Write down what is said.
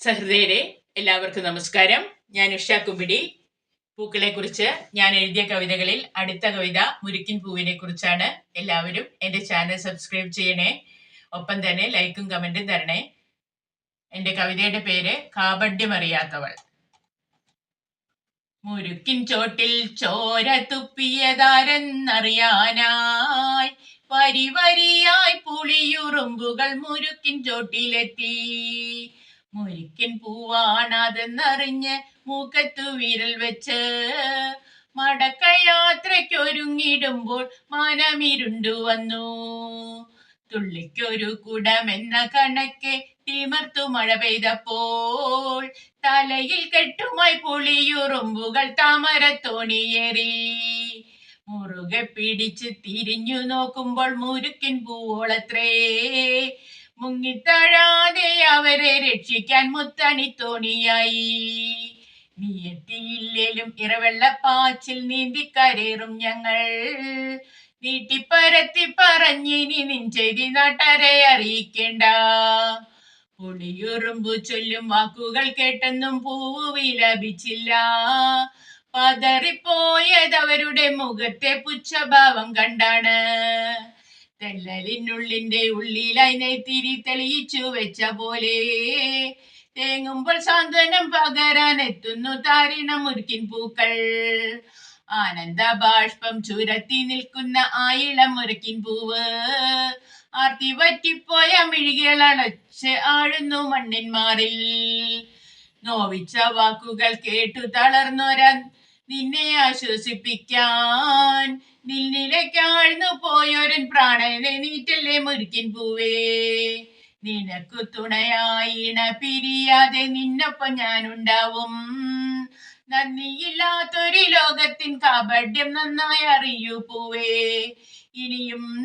സഹൃദയരെ എല്ലാവർക്കും നമസ്കാരം. ഞാൻ ഉഷ കുമ്പിടി. പൂക്കളെ കുറിച്ച് ഞാൻ എഴുതിയ കവിതകളിൽ അടുത്ത കവിത മുരുക്കിൻ പൂവിനെ കുറിച്ചാണ് എല്ലാവരും എന്റെ ചാനൽ സബ്സ്ക്രൈബ് ചെയ്യണേ. ഒപ്പം തന്നെ ലൈക്കും കമന്റും തരണേ. എന്റെ കവിതയുടെ പേര് കാപഡ്യമറിയാത്തവൾ മുരുക്കിൻ ചോട്ടിൽ ചോര തുപ്പിയതാരെന്നറിയാനായി വരി വരിയായി പുളിയുറുമ്പുകൾ മുരുക്കിൻ ചോട്ടിലെത്തി. മുരിക്കൻ പൂവാണതെന്നറിഞ്ഞ് മൂക്കത്തു വിരൽ വെച്ച്. മടക്കയാത്രയ്ക്കൊരുങ്ങിടുമ്പോൾ മനമിരുണ്ടു വന്നു. തുള്ളിക്കൊരു കുടമെന്ന കണക്കെ തിമർത്തു മഴ പെയ്തപ്പോൾ തലയിൽ കെട്ടുമായി പുളിയുറുമ്പുകൾ താമരത്തോണിയേറി. മുറുകെ പിടിച്ച് തിരിഞ്ഞു നോക്കുമ്പോൾ മുരുക്കിൻ പൂവോളത്രേ. മുങ്ങിത്താഴാതെ അവരെ രക്ഷിക്കാൻ മുത്തണി തോണിയായി. നീയെത്തിയില്ലേലും ഇറവെള്ളപ്പാച്ചിൽ നീന്തി കരേറും ഞങ്ങൾ. നീട്ടിപ്പരത്തി പറഞ്ഞിനി നിഞ്ചേരി നാട്ടരെ അറിയിക്കേണ്ട. പൊടിയുറുമ്പു ചൊല്ലും വാക്കുകൾ കേട്ടെന്നും പൂവ് വിലപിച്ചില്ല. പതറിപ്പോയത് അവരുടെ മുഖത്തെ പുച്ഛഭാവം കണ്ടാണ്. തെല്ലലിനുള്ളിന്റെ ഉള്ളിലായി നെയ്ത്തിരി തെളിയിച്ചു വെച്ച പോലെ. തേങ്ങുമ്പോൾ സാന്ത്വനം പകരാൻ എത്തുന്നു താരിണ മുരുക്കിൻ പൂക്കൾ. ആനന്ദ ബാഷ്പം ചുരത്തി നിൽക്കുന്ന ആയിളം മുരുക്കിൻ പൂവ്. ആർത്തി വറ്റിപ്പോയ മിഴികളടച്ച് ആഴുന്നു മണ്ണിന്മാറിൽ നോവിച്ച വാക്കുകൾ കേട്ടു തളർന്നൊര നിന്നെ ആശ്വസിപ്പിക്കാൻ നിന്നിലേക്കാഴ്ന്നു പ്രാണനെ നീറ്റല്ലേ മുരുക്കിൻ പൂവേ. നിനക്കു തുണയായിണ പിരിയാതെ നിന്നൊപ്പം ഞാനുണ്ടാവും. നന്ദിയില്ലാത്തൊരു ലോകത്തിൻ കാപഡ്യം നന്നായി അറിയൂ പൂവേ. ഇനിയും